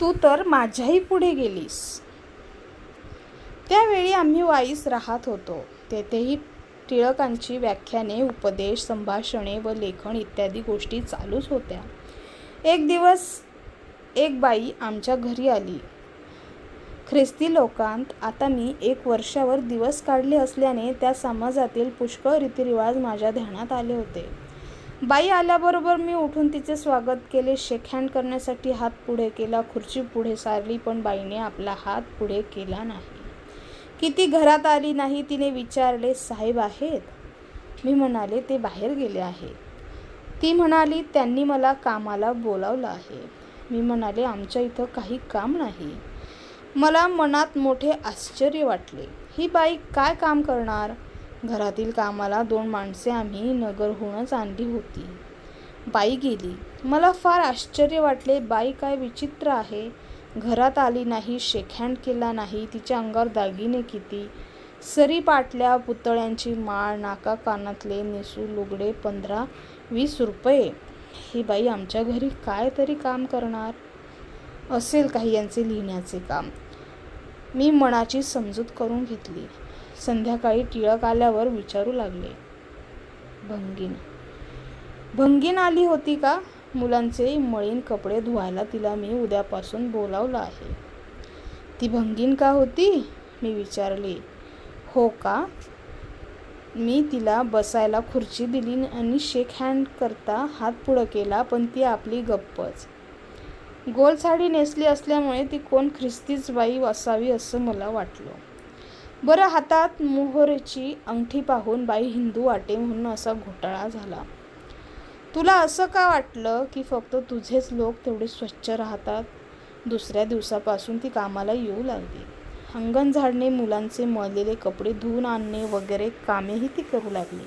तू तर माझ्याही पुढे गेलीस. त्यावेळी आम्ही वाईस राहत होतो. तेथेही टिळकांची व्याख्याने उपदेश संभाषणे व लेखन इत्यादी गोष्टी चालूच होत्या. एक दिवस एक बाई आमच्या घरी आली. ख्रिस्ती लोकांत आता मी एक वर्षावर दिवस काढले असल्याने त्या समाजातील पुष्कळ रीतिरिवाज माझ्या ध्यानात आले होते. बाई आल्याबरोबर मी उठून तिचे स्वागत केले. शेक हँड करण्यासाठी हात पुढे केला. खुर्ची पुढे सारली पण बाईने आपला हात पुढे केला नाही. किती घरात आली नाही तिने विचारले साहेब आहेत? मी म्हणाले ते बाहेर गेले आहे ती म्हणाली त्यांनी मला कामाला बोलावलं आहे. मी म्हणाले आमच्या इथं काही काम नाही. मला मनात मोठे आश्चर्य वाटले. ही बाई काय काम करणार? घरातील कामाला दोन माणसे आम्ही नगरहूनच आणली होती. बाई गेली. मला फार आश्चर्य वाटले बाई काय विचित्र आहे. घरात आली नाही शेकहँड केला नाही तिच्या अंगावर दागिने किती. सरी पाटल्या पुतळ्यांची माळ नाका कानातले नेसू लुगडे पंधरा वीस रुपये. ही बाई आमच्या घरी काय तरी काम करणार? असेल काही यांचे लिहिण्याचे काम. मी मनाची समजूत करून घेतली. संध्याकाळी टिळक आल्यावर विचारू लागले. भंगीन. भंगीन आली होती का? मुलांचे मळीन कपडे धुवायला तिला मी उद्यापासून बोलावलं आहे. ती भंगीन का होती? मी विचारले. हो का? मी तिला बसायला खुर्ची दिली आणि शेक हँड करता हात पुढं केला पण ती आपली गप्पच. गोल साडी नेसली असल्यामुळे ती कोण ख्रिस्तीच बाई असावी असं मला वाटलं. बरं हातात मोहरेची अंगठी पाहून बाई हिंदू वाटे म्हणून असा घोटाळा झाला. तुला असं का वाटलं की फक्त तुझेच लोक तेवढे स्वच्छ राहतात? दुसऱ्या दिवसापासून ती कामाला येऊ लागली. अंगण झाडणे मुलांचे मळलेले कपडे धुवून आणणे वगैरे कामेही ती करू लागली.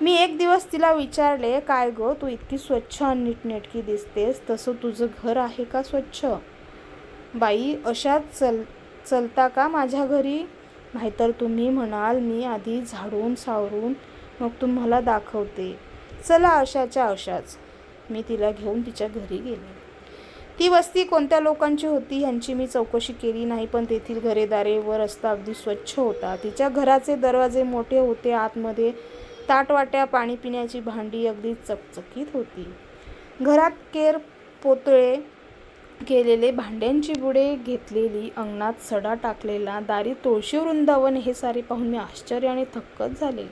मी एक दिवस तिला विचारले काय गं तू इतकी स्वच्छ आणि नीटनेटकी दिसतेस तसं तुझं घर आहे का स्वच्छ? बाई अशाच चल चलता का माझ्या घरी? नाहीतर तुम्ही म्हणाल मी आधी झाडून सावरून मग तुम्हाला दाखवते. चला आशाच्या आशाच मी तिला घेऊन तिच्या घरी गेले. ती वस्ती कोणत्या लोकांची होती यांची मी चौकशी केली नाही पण तेथील घरेदारे व रस्ता अगदी स्वच्छ होता. तिच्या घराचे दरवाजे मोठे होते आतमध्ये ताटवाट्या पाणी पिण्याची भांडी अगदी चकचकीत होती. घरात केर पोतळे केलेले भांड्यांची बुडे घेतलेली अंगणात सडा टाकलेला दारी तुळशी वृंदावन हे सारे पाहून मी आश्चर्य आणि थक्कच झाले.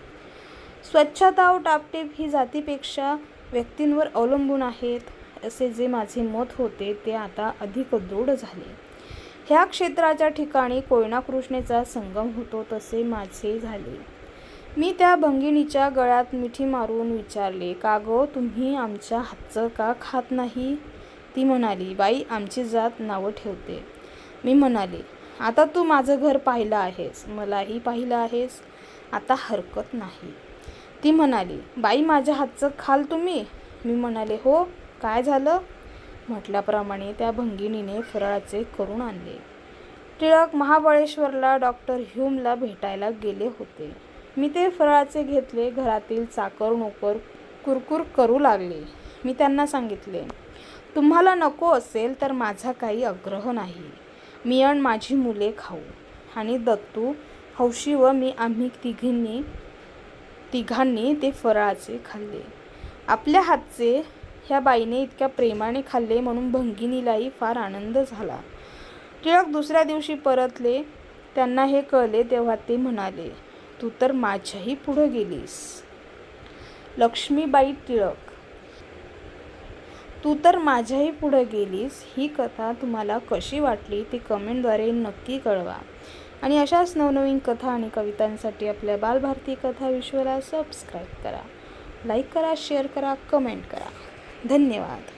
स्वच्छता व टापटीप ही जातीपेक्षा व्यक्तींवर अवलंबून आहेत असे जे माझे मत होते ते आता अधिक दृढ झाले. ह्या क्षेत्राच्या ठिकाणी कोयना कृष्णेचा संगम होतो तसे माझे झाले. मी त्या भंगिणीच्या गळ्यात मिठी मारून विचारले का गो तुम्ही आमच्या हातचं का खात नाही? ती म्हणाली बाई आमची जात नावं ठेवते. मी म्हणाले आता तू माझं घर पाहिलं आहेस मलाही पाहिलं आहेस आता हरकत नाही. ती म्हणाली बाई माझ्या हातचं खाल तुम्ही? मी म्हणाले हो काय झालं? म्हटल्याप्रमाणे त्या भंगिनीने फराळाचे करून आणले. टिळक महाबळेश्वरला डॉक्टर ह्यूमला भेटायला गेले होते. मी ते फराळाचे घेतले घरातील चाकर नोकर कुरकुर करू लागले. मी त्यांना सांगितले तुम्हाला नको असेल तर माझा काही आग्रह नाही. मी आणि माझी मुले खाऊ आणि दत्तू हौशी व मी आम्ही तिघींनी तिघांनी ते फराळाचे खाल्ले. आपल्या हातचे ह्या बाईने इतक्या प्रेमाने खाल्ले म्हणून भंगिनीलाही फार आनंद झाला. टिळक दुसऱ्या दिवशी परतले. त्यांना हे कळले तेव्हा ते म्हणाले तू तर माझ्याही पुढं गेलीस. लक्ष्मीबाई टिळक तू तर माझ्याही पुढं गेलीस. ही कथा तुम्हाला कशी वाटली ती कमेंटद्वारे नक्की कळवा. आणि अशाच नवनवीन कथा आणि कवितांसाठी आपल्या बालभारती कथा विश्वला सबस्क्राईब करा. लाईक करा शेअर करा कमेंट करा. धन्यवाद.